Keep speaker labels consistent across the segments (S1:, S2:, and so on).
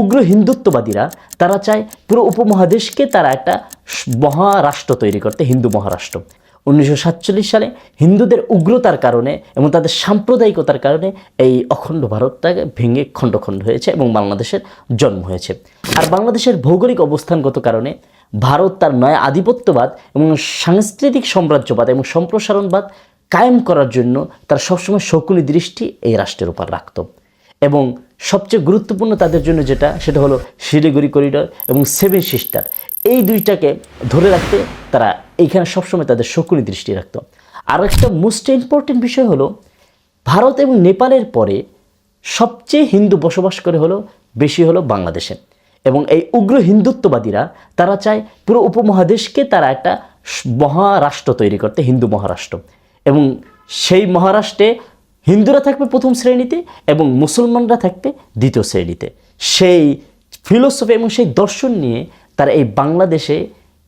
S1: উগ্র হিন্দুত্ববাদীরা, তারা চায় পুরো উপমহাদেশকে তারা একটা মহারাষ্ট্র তৈরি করতে, হিন্দু মহারাষ্ট্র। উনিশশো সাতচল্লিশ সালে হিন্দুদের উগ্রতার কারণে এবং তাদের সাম্প্রদায়িকতার কারণে এই অখণ্ড ভারতটাকে ভেঙে খণ্ড খণ্ড হয়েছে এবং বাংলাদেশের জন্ম হয়েছে। আর বাংলাদেশের ভৌগোলিক অবস্থানগত কারণে ভারত তার নয়া আধিপত্যবাদ এবং সাংস্কৃতিক সাম্রাজ্যবাদ এবং সম্প্রসারণবাদ কায়েম করার জন্য তার সবসময় শকুনি দৃষ্টি এই রাষ্ট্রের উপর রাখত। এবং সবচেয়ে গুরুত্বপূর্ণ তাদের জন্য যেটা, সেটা হলো শিলিগুড়ি করিডর এবং সেভেন সিস্টার এই দুইটাকে ধরে রাখতে তারা এইখানে সবসময় তাদের শকুনি দৃষ্টি রাখত। আর একটা মোস্ট ইম্পর্টেন্ট বিষয় হলো, ভারত এবং নেপালের পরে সবচেয়ে হিন্দু বসবাস করে হলো, বেশি হলো বাংলাদেশে। এবং এই উগ্র হিন্দুত্ববাদীরা, তারা চায় পুরো উপমহাদেশকে তারা একটা মহারাষ্ট্র তৈরি করতে, হিন্দু মহারাষ্ট্র। এবং সেই মহারাষ্ট্রে হিন্দুরা থাকবে প্রথম শ্রেণীতে এবং মুসলমানরা থাকবে দ্বিতীয় শ্রেণীতে। সেই ফিলোসফি এবং সেই দর্শন নিয়ে তারা এই বাংলাদেশে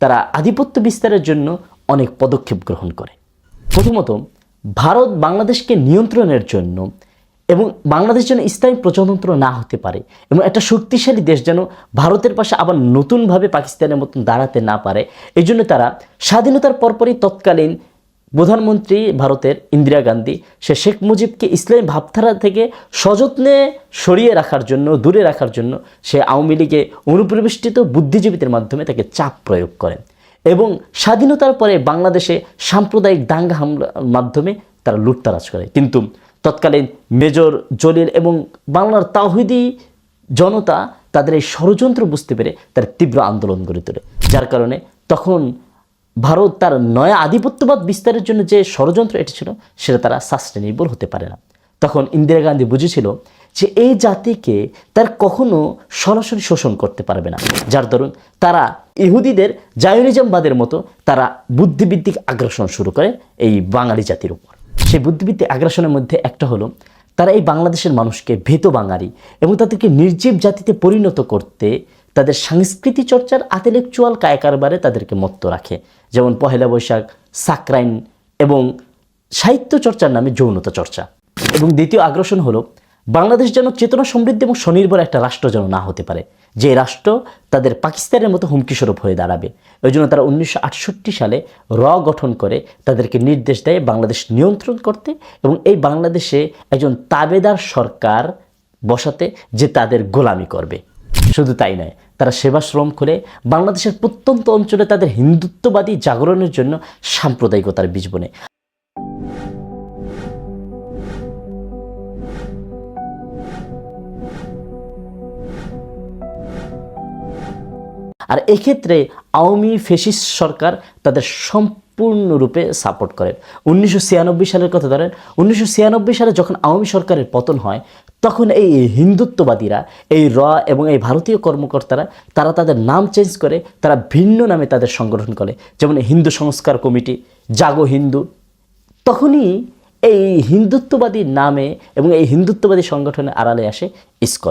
S1: তারা আধিপত্য বিস্তারের জন্য অনেক পদক্ষেপ গ্রহণ করে। প্রথমত, ভারত বাংলাদেশকে নিয়ন্ত্রণের জন্য এবং বাংলাদেশ যেন ইসলামী প্রজাতন্ত্র না হতে পারে এবং একটা শক্তিশালী দেশ যেন ভারতের পাশে আবার নতুনভাবে পাকিস্তানের মতন দাঁড়াতে না পারে এই জন্য তারা স্বাধীনতার পরপরই তৎকালীন প্রধানমন্ত্রী ভারতের ইন্দিরা গান্ধী, সে শেখ মুজিবকে ইসলামী ভাবধারা থেকে সযত্নে সরিয়ে রাখার জন্য, দূরে রাখার জন্য সে আওয়ামী লীগে অনুপ্রবিষ্টিত বুদ্ধিজীবীদের মাধ্যমে তাকে চাপ প্রয়োগ করেন এবং স্বাধীনতার পরে বাংলাদেশে সাম্প্রদায়িক দাঙ্গা হামলার মাধ্যমে তারা লুটতারাজ করে। কিন্তু তৎকালীন মেজর জলিল এবং বাংলার তাহিদি জনতা তাদের এই ষড়যন্ত্র বুঝতে পেরে তার তীব্র আন্দোলন গড়ে তোলে। যার কারণে তখন ভারত তার নয়া আধিপত্যবাদ বিস্তারের জন্য যে ষড়যন্ত্র এটি ছিল, সেটা তারা সাস্টেনেবল হতে পারে না। তখন ইন্দিরা গান্ধী বুঝেছিল যে এই জাতিকে তার কখনো সরাসরি শোষণ করতে পারবে না। যার দরুন তারা ইহুদিদের জায়নিজমবাদের মতো তারা বুদ্ধিভিত্তিক আগ্রাসন শুরু করে এই বাঙালি জাতির উপর। সেই বুদ্ধিভিত্তিক আগ্রাসনের মধ্যে একটা হলো, তারা এই বাংলাদেশের মানুষকে ভেত বাঙালি এবং তাদেরকে নির্জীব জাতিতে পরিণত করতে তাদের সংস্কৃতি চর্চার আতেলেকচুয়াল কায়কারবারে তাদেরকে মত্ত রাখে। যেমন পহেলা বৈশাখ, সাকরাইন এবং সাহিত্য চর্চার নামে যৌনতা চর্চা। এবং দ্বিতীয় আগ্রাসন হলো, বাংলাদেশ যেন চেতনা সমৃদ্ধ এবং স্বনির্ভর একটা রাষ্ট্র যেন না হতে পারে। যে রাষ্ট্র তাদের পাকিস্তানের মতো হুমকিস্বরূপ হয়ে দাঁড়াবে। ওই জন্য তারা উনিশশো আটষট্টি সালে র গঠন করে তাদেরকে নির্দেশ দেয় বাংলাদেশ নিয়ন্ত্রণ করতে এবং এই বাংলাদেশে একজন তাবেদার সরকার বসাতে যে তাদের গোলামি করবে। শুধু তাই নয়, তারা সেবাশ্রম খুলে বাংলাদেশের প্রত্যন্ত অঞ্চলে তাদের হিন্দুত্ববাদী জাগরণের জন্য সাম্প্রদায়িকতার বীজ বনে। আর এক্ষেত্রে আওয়ামী ফেসিস্ট সরকার তাদের সম্পূর্ণরূপে সাপোর্ট করে। উনিশশো ছিয়ানব্বই সালের কথা ধরেন, উনিশশো ছিয়ানব্বই সালে যখন আওয়ামী সরকারের পতন হয় তখন এই হিন্দুত্ববাদীরা, এই র এবং এই ভারতীয় কর্মকর্তারা, তারা তাদের নাম চেঞ্জ করে, তারা ভিন্ন নামে তাদের সংগঠন করে। যেমন হিন্দু সংস্কার কমিটি, জাগো হিন্দু। তখনই এই হিন্দুত্ববাদী নামে এবং এই হিন্দুত্ববাদী সংগঠনের আড়ালে আসে ইসকন।